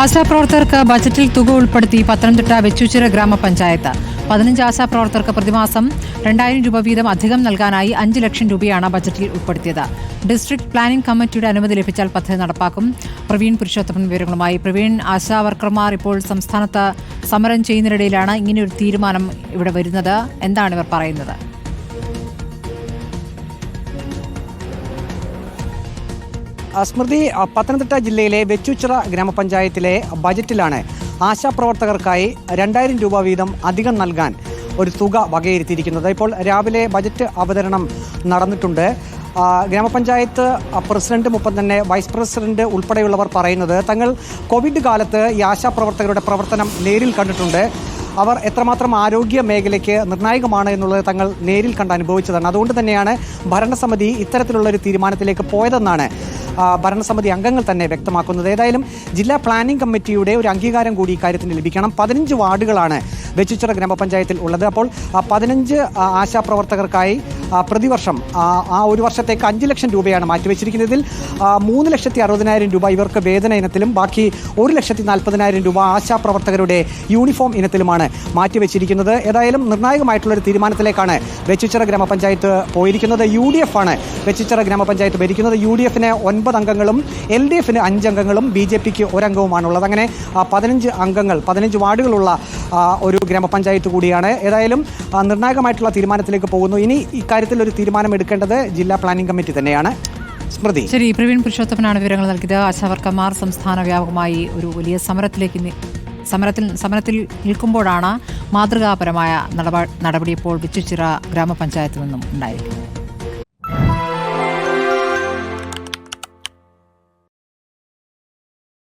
ആശാപ്രവർത്തകർക്ക് ബജറ്റിൽ തുക ഉൾപ്പെടുത്തി പത്തനംതിട്ട വെച്ചൂച്ചിറ ഗ്രാമപഞ്ചായത്ത്. പതിനഞ്ച് ആശാപ്രവർത്തകർക്ക് പ്രതിമാസം രണ്ടായിരം രൂപ വീതം അധികം നൽകാനായി അഞ്ച് ലക്ഷം രൂപയാണ് ബജറ്റിൽ ഉൾപ്പെടുത്തിയത്. ഡിസ്ട്രിക്ട് പ്ലാനിംഗ് കമ്മിറ്റിയുടെ അനുമതി ലഭിച്ചാൽ പദ്ധതി നടപ്പാക്കും. പ്രവീൺ പുരുഷോത്തമൻ വിവരങ്ങളുമായി പ്രവീൺ ആശാ വർക്കർമാർ ഇപ്പോൾ സംസ്ഥാനത്ത് സമരം ചെയ്യുന്നതിനിടയിലാണ് ഇങ്ങനെയൊരു തീരുമാനം ഇവിടെ വരുന്നത്. എന്താണ് ഇവർ പറയുന്നത്? സ്മൃതി പത്തനംതിട്ട ജില്ലയിലെ വെച്ചുച്ചിറ ഗ്രാമപഞ്ചായത്തിലെ ബജറ്റിലാണ് ആശാപ്രവർത്തകർക്കായി രണ്ടായിരം രൂപ വീതം അധികം നൽകാൻ ഒരു തുക വകയിരുത്തിയിരിക്കുന്നത്. ഇപ്പോൾ രാവിലെ ബജറ്റ് അവതരണം നടന്നിട്ടുണ്ട്. ഗ്രാമപഞ്ചായത്ത് പ്രസിഡന്റ് പ്രസിഡന്റും തന്നെ വൈസ് പ്രസിഡന്റ് ഉൾപ്പെടെയുള്ളവർ പറയുന്നത് തങ്ങൾ കോവിഡ് കാലത്ത് ഈ ആശാപ്രവർത്തകരുടെ പ്രവർത്തനം നേരിൽ കണ്ടിട്ടുണ്ട്. അവർ എത്രമാത്രം ആരോഗ്യ മേഖലയ്ക്ക് നിർണായകമാണ് എന്നുള്ളത് തങ്ങൾ നേരിൽ കണ്ട് അനുഭവിച്ചതാണ്. അതുകൊണ്ട് തന്നെയാണ് ഭരണസമിതി ഇത്തരത്തിലുള്ള ഒരു തീരുമാനത്തിലേക്ക് പോയതെന്നാണ് ഭരണസമിതി അംഗങ്ങൾ തന്നെ വ്യക്തമാക്കുന്നത്. ഏതായാലും ജില്ലാ പ്ലാനിംഗ് കമ്മിറ്റിയുടെ ഒരു അംഗീകാരം കൂടി ഇക്കാര്യത്തിന് ലഭിക്കണം. പതിനഞ്ച് വാർഡുകളാണ് വെച്ചിച്ചിറ ഗ്രാമപഞ്ചായത്തിൽ ഉള്ളത്. അപ്പോൾ പതിനഞ്ച് ആശാപ്രവർത്തകർക്കായി പ്രതിവർഷം ആ, ഒരു വർഷത്തേക്ക് അഞ്ച് ലക്ഷം രൂപയാണ് മാറ്റിവെച്ചിരിക്കുന്നത്. ഇതിൽ ആ, മൂന്ന് ലക്ഷത്തി അറുപതിനായിരം രൂപ ഇവർക്ക് വേതന ഇനത്തിലും ബാക്കി ഒരു ലക്ഷത്തി നാൽപ്പതിനായിരം രൂപ ആശാപ്രവർത്തകരുടെ യൂണിഫോം ഇനത്തിലുമാണ് മാറ്റിവെച്ചിരിക്കുന്നത്. ഏതായാലും നിർണായകമായിട്ടുള്ളൊരു തീരുമാനത്തിലേക്കാണ് വെച്ചിച്ചിറ ഗ്രാമപഞ്ചായത്ത് പോയിരിക്കുന്നത്. യു ഡി എഫ് ആണ് വെച്ചിച്ചിറ ഗ്രാമപഞ്ചായത്ത് ഭരിക്കുന്നത്. യു ഡി എഫിന് ഒൻപത് അംഗങ്ങളും എൽ ഡി എഫിന് അഞ്ച് അംഗങ്ങളും ബി ജെ പിക്ക് ഒരംഗവുമാണുള്ളത് അങ്ങനെ പതിനഞ്ച് അംഗങ്ങൾ പതിനഞ്ച് വാർഡുകളുള്ള ഒരു ഗ്രാമപഞ്ചായത്ത് കൂടിയാണ്. ഏതായാലും നിർണായകമായിട്ടുള്ള തീരുമാനത്തിലേക്ക് പോകുന്നു. ഇനി ഇക്കാര്യത്തിൽ ഒരു തീരുമാനം എടുക്കേണ്ടത് ജില്ലാ പ്ലാനിംഗ് കമ്മിറ്റി തന്നെയാണ്. സ്മൃതി. ശരി പ്രവീൺ പുരുഷോത്തമനാണ് വിവരങ്ങൾ നൽകിയത്. ആശാവർക്കർമാർ സംസ്ഥാന വ്യാപകമായി ഒരു വലിയ സമരത്തിലേക്ക് സമരത്തിൽ സമരത്തിൽ നിൽക്കുമ്പോഴാണ് മാതൃകാപരമായ നടപ നടപടി ഇപ്പോൾ വിച്ചുച്ചിറ ഗ്രാമപഞ്ചായത്തിൽ നിന്നും ഉണ്ടായിരിക്കുന്നത്.